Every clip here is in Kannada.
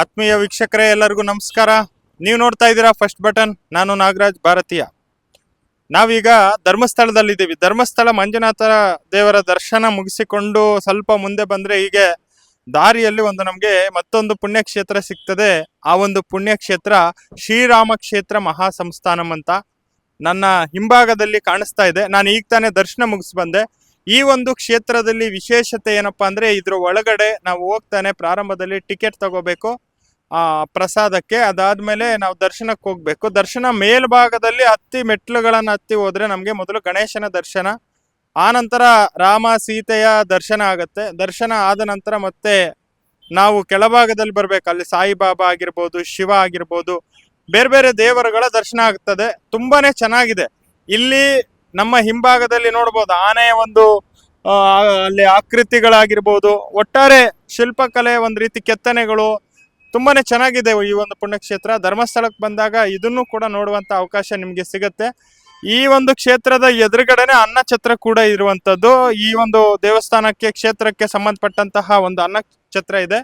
ಆತ್ಮೀಯ ವೀಕ್ಷಕರೇ, ಎಲ್ಲರಿಗೂ ನಮಸ್ಕಾರ. ನೀವು ನೋಡ್ತಾ ಇದ್ದೀರಾ ಫಸ್ಟ್ ಬಟನ್, ನಾನು ನಾಗರಾಜ್ ಭಾರತೀಯ. ನಾವೀಗ ಧರ್ಮಸ್ಥಳದಲ್ಲಿದ್ದೀವಿ. ಧರ್ಮಸ್ಥಳ ಮಂಜುನಾಥ ದೇವರ ದರ್ಶನ ಮುಗಿಸಿಕೊಂಡು ಸ್ವಲ್ಪ ಮುಂದೆ ಬಂದರೆ ಹೀಗೆ ದಾರಿಯಲ್ಲಿ ಒಂದು ನಮಗೆ ಮತ್ತೊಂದು ಪುಣ್ಯಕ್ಷೇತ್ರ ಸಿಗ್ತದೆ. ಆ ಒಂದು ಪುಣ್ಯಕ್ಷೇತ್ರ ಶ್ರೀರಾಮ ಕ್ಷೇತ್ರ ಮಹಾಸಂಸ್ಥಾನಂ ಅಂತ ನನ್ನ ಹಿಂಭಾಗದಲ್ಲಿ ಕಾಣಿಸ್ತಾ ಇದೆ. ನಾನು ಈಗ ತಾನೇ ದರ್ಶನ ಮುಗಿಸಿ ಬಂದೆ ಈ ಒಂದು ಕ್ಷೇತ್ರದಲ್ಲಿ ವಿಶೇಷತೆ ಏನಪ್ಪಾ ಅಂದ್ರೆ ಇದ್ರ ಒಳಗಡೆ ನಾವು ಹೋಗ್ತಾನೆ ಪ್ರಾರಂಭದಲ್ಲಿ ಟಿಕೆಟ್ ತಗೋಬೇಕು. ಆ, ಪ್ರಸಾದಕ್ಕೆ. ಅದಾದ್ಮೇಲೆ ನಾವು ದರ್ಶನಕ್ಕೆ ಹೋಗ್ಬೇಕು. ದರ್ಶನ ಮೇಲ್ಭಾಗದಲ್ಲಿ ಹತ್ತಿ ಮೆಟ್ಲುಗಳನ್ನ ಹತ್ತಿ ಹೋದ್ರೆ ನಮಗೆ ಮೊದಲು ಗಣೇಶನ ದರ್ಶನ ಆ ನಂತರ ರಾಮ ಸೀತೆಯ ದರ್ಶನ ಆಗತ್ತೆ. ದರ್ಶನ ಆದ ನಂತರ ಮತ್ತೆ ನಾವು ಕೆಳಭಾಗದಲ್ಲಿ ಬರ್ಬೇಕು. ಅಲ್ಲಿ ಸಾಯಿಬಾಬಾ ಆಗಿರ್ಬೋದು, ಶಿವ ಆಗಿರ್ಬೋದು ಬೇರೆ ಬೇರೆ ದೇವರುಗಳ ದರ್ಶನ ಆಗ್ತದೆ. ತುಂಬಾನೇ ಚೆನ್ನಾಗಿದೆ. ಇಲ್ಲಿ ನಮ್ಮ ಹಿಂಭಾಗದಲ್ಲಿ ನೋಡ್ಬೋದು, ಆನೆಯ ಒಂದು ಅಲ್ಲಿ ಆಕೃತಿಗಳಾಗಿರ್ಬೋದು. ಒಟ್ಟಾರೆ ಶಿಲ್ಪಕಲೆ ಒಂದು ರೀತಿ ಕೆತ್ತನೆಗಳು ತುಂಬಾನೇ ಚೆನ್ನಾಗಿದೆ ಈ ಒಂದು ಪುಣ್ಯಕ್ಷೇತ್ರ. ಧರ್ಮಸ್ಥಳಕ್ಕೆ ಬಂದಾಗ ಇದನ್ನು ಕೂಡ ನೋಡುವಂತ ಅವಕಾಶ ನಿಮಗೆ ಸಿಗತ್ತೆ. ಈ ಒಂದು ಕ್ಷೇತ್ರದ ಎದುರುಗಡೆನೆ ಅನ್ನ ಛತ್ರ ಕೂಡ ಇರುವಂತದ್ದು ಈ ಒಂದು ದೇವಸ್ಥಾನಕ್ಕೆ, ಕ್ಷೇತ್ರಕ್ಕೆ ಸಂಬಂಧಪಟ್ಟಂತಹ ಒಂದು ಅನ್ನ ಛತ್ರ ಇದೆ.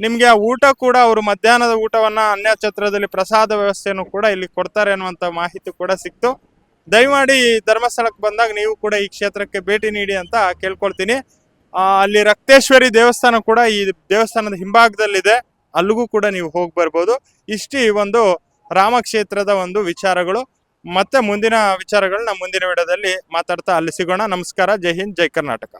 ನಿಮ್ಗೆ ಆ ಊಟ ಕೂಡ, ಅವರು ಮಧ್ಯಾಹ್ನದ ಊಟವನ್ನ ಅನ್ನ ಛತ್ರದಲ್ಲಿ ಪ್ರಸಾದ ವ್ಯವಸ್ಥೆಯನ್ನು ಕೂಡ ಇಲ್ಲಿ ಕೊಡ್ತಾರೆ ಅನ್ನುವಂತ ಮಾಹಿತಿ ಕೂಡ ಸಿಕ್ತು. ದಯಮಾಡಿ ಧರ್ಮಸ್ಥಳಕ್ಕೆ ಬಂದಾಗ ನೀವು ಕೂಡ ಈ ಕ್ಷೇತ್ರಕ್ಕೆ ಭೇಟಿ ನೀಡಿ ಅಂತ ಕೇಳ್ಕೊಳ್ತೀನಿ. ಅಲ್ಲಿ ರಕ್ತೇಶ್ವರಿ ದೇವಸ್ಥಾನ ಕೂಡ ಈ ದೇವಸ್ಥಾನದ ಹಿಂಭಾಗದಲ್ಲಿದೆ. ಅಲ್ಲಿಗೂ ಕೂಡ ನೀವು ಹೋಗಿ ಬರ್ಬೋದು. ಇಷ್ಟು ಈ ಒಂದು ರಾಮಕ್ಷೇತ್ರದ ಒಂದು ವಿಚಾರಗಳು. ಮತ್ತೆ ಮುಂದಿನ ವಿಚಾರಗಳನ್ನ ಮುಂದಿನ ವಿಡದಲ್ಲಿ ಮಾತಾಡ್ತಾ ಅಲ್ಲಿ ಸಿಗೋಣ. ನಮಸ್ಕಾರ. ಜೈ ಹಿಂದ್, ಜೈ ಕರ್ನಾಟಕ.